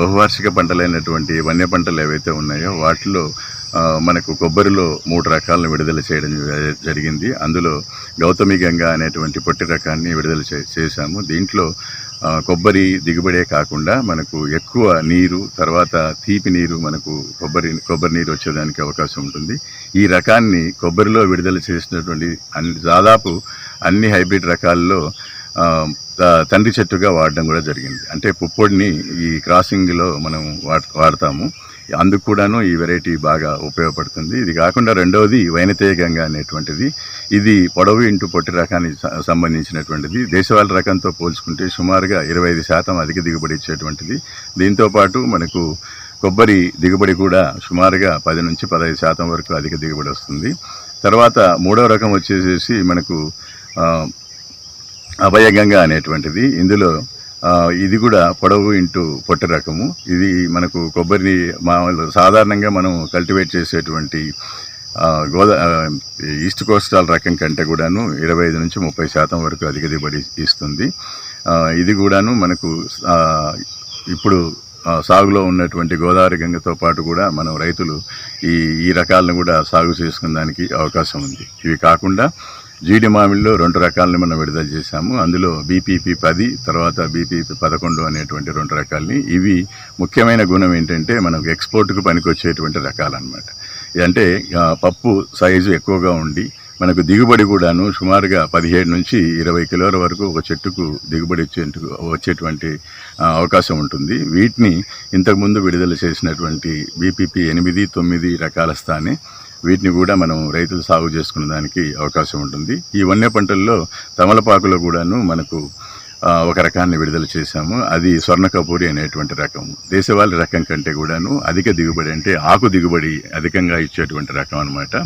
బహువార్షిక పంటలైనటువంటి వన్య పంటలు ఏవైతే ఉన్నాయో వాటిలో మనకు కొబ్బరిలో మూడు రకాలను విడుదల చేయడం జ- జరిగింది. అందులో గౌతమి గంగా అనేటువంటి పొట్టి రకాన్ని విడుదల చే చేశాము. దీంట్లో కొబ్బరి దిగుబడే కాకుండా మనకు ఎక్కువ నీరు తర్వాత తీపి నీరు మనకు కొబ్బరి కొబ్బరి నీరు వచ్చేదానికి అవకాశం ఉంటుంది. ఈ రకాన్ని కొబ్బరిలో విడుదల చేసినటువంటి అన్ని దాదాపు అన్ని హైబ్రిడ్ రకాల్లో తండ్రి చెట్టుగా వాడడం కూడా జరిగింది. అంటే పుప్పొడిని ఈ క్రాసింగ్లో మనం వాడతాము. అందుకు కూడాను ఈ వెరైటీ బాగా ఉపయోగపడుతుంది. ఇది కాకుండా రెండవది వైనతేయగంగా అనేటువంటిది. ఇది పొడవు ఇంటూ పొట్టి రకానికి సంబంధించినటువంటిది. దేశవాళ రకంతో పోల్చుకుంటే సుమారుగా ఇరవై ఐదు శాతం అధిక దిగుబడి ఇచ్చేటువంటిది. దీంతోపాటు మనకు కొబ్బరి దిగుబడి కూడా సుమారుగా పది నుంచి పదహైదు శాతం వరకు అధిక దిగుబడి వస్తుంది. తర్వాత మూడవ రకం వచ్చేసేసి మనకు అభయగంగా అనేటువంటిది. ఇందులో ఇది కూడా పొడవు ఇంటూ పొట్ట రకము. ఇది మనకు కొబ్బరిని మామూలు సాధారణంగా మనం కల్టివేట్ చేసేటువంటి గోదా ఈస్ట్ కోస్టల్ రకం కంటే కూడాను ఇరవై ఐదు నుంచి ముప్పై శాతం వరకు అధిక దిగుబడి ఇస్తుంది. ఇది కూడాను మనకు ఇప్పుడు సాగులో ఉన్నటువంటి గోదావరి గంగతో పాటు కూడా మనం రైతులు ఈ ఈ రకాలను కూడా సాగు చేసుకునే దానికి అవకాశం ఉంది. ఇవి కాకుండా జీడి మామిడిలో రెండు రకాలని మనం విడుదల చేశాము. అందులో బీపీపీ పది తర్వాత బీపీపీ పదకొండు అనేటువంటి రెండు రకాలని. ఇవి ముఖ్యమైన గుణం ఏంటంటే మనకు ఎక్స్పోర్ట్కు పనికొచ్చేటువంటి రకాలన్నమాట. అంటే పప్పు సైజు ఎక్కువగా ఉండి మనకు దిగుబడి కూడాను సుమారుగా పదిహేడు నుంచి ఇరవై కిలోల వరకు ఒక చెట్టుకు దిగుబడి వచ్చేందుకు వచ్చేటువంటి అవకాశం ఉంటుంది. వీటిని ఇంతకుముందు విడుదల చేసినటువంటి బీపీపీ ఎనిమిది తొమ్మిది రకాల స్థానే వీటిని కూడా మనం రైతులు సాగు చేసుకునే దానికి అవకాశం ఉంటుంది. ఈ వన్య పంటల్లో తమలపాకులో కూడాను మనకు ఒక రకాన్ని విడుదల చేశాము. అది స్వర్ణ కపూరి అనేటువంటి రకం. దేశవాళీ రకం కంటే కూడాను అధిక దిగుబడి అంటే ఆకు దిగుబడి అధికంగా ఇచ్చేటువంటి రకం అన్నమాట.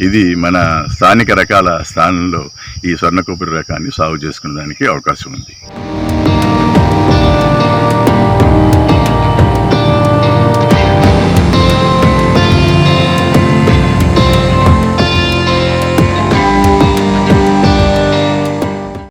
ఇది మన స్థానిక రకాల స్థానంలో ఈ స్వర్ణ కపూరి రకాన్ని సాగు చేసుకునే దానికి అవకాశం ఉంది.